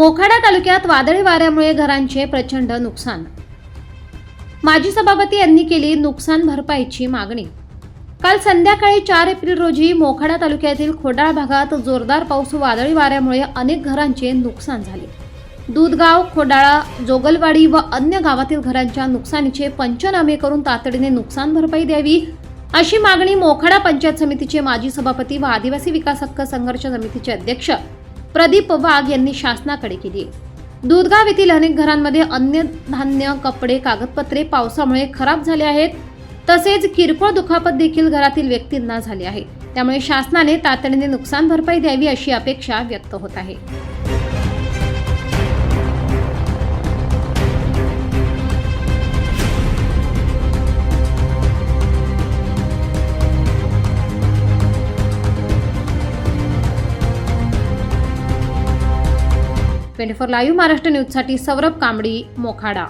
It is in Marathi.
मोखाडा तालुक्यात वादळी वाऱ्यामुळे घरांचे प्रचंड नुकसान. माजी सभापती यांनी केली नुकसान भरपाईची मागणी. काल संध्याकाळी चार एप्रिल रोजी मोखाडा तालुक्यातील खोडाळ भागात जोरदार पाऊस वादळी वाऱ्यामुळे अनेक घरांचे नुकसान झाले. दूधगाव खोडाळा जोगलवाडी व अन्य गावातील घरांच्या नुकसानीचे पंचनामे करून तातडीने नुकसान भरपाई द्यावी अशी मागणी मोखाडा पंचायत समितीचे माजी सभापती व आदिवासी विकास हक्क संघर्ष समितीचे अध्यक्ष प्रदीप वाघ यांनी शासनाकडे केली. आहे दूधगाव येथील अनेक घरांमध्ये अन्य धान्य कपडे कागदपत्रे पावसामुळे खराब झाले आहेत. तसेच किरकोळ दुखापत देखील घरातील व्यक्तींना झाली आहे. त्यामुळे शासनाने तातडीने नुकसान भरपाई द्यावी अशी अपेक्षा व्यक्त होत आहे. ट्वेंटी फोर लाईव्ह महाराष्ट्र न्यूजसाठी सौरभ कांबडी मोखाडा.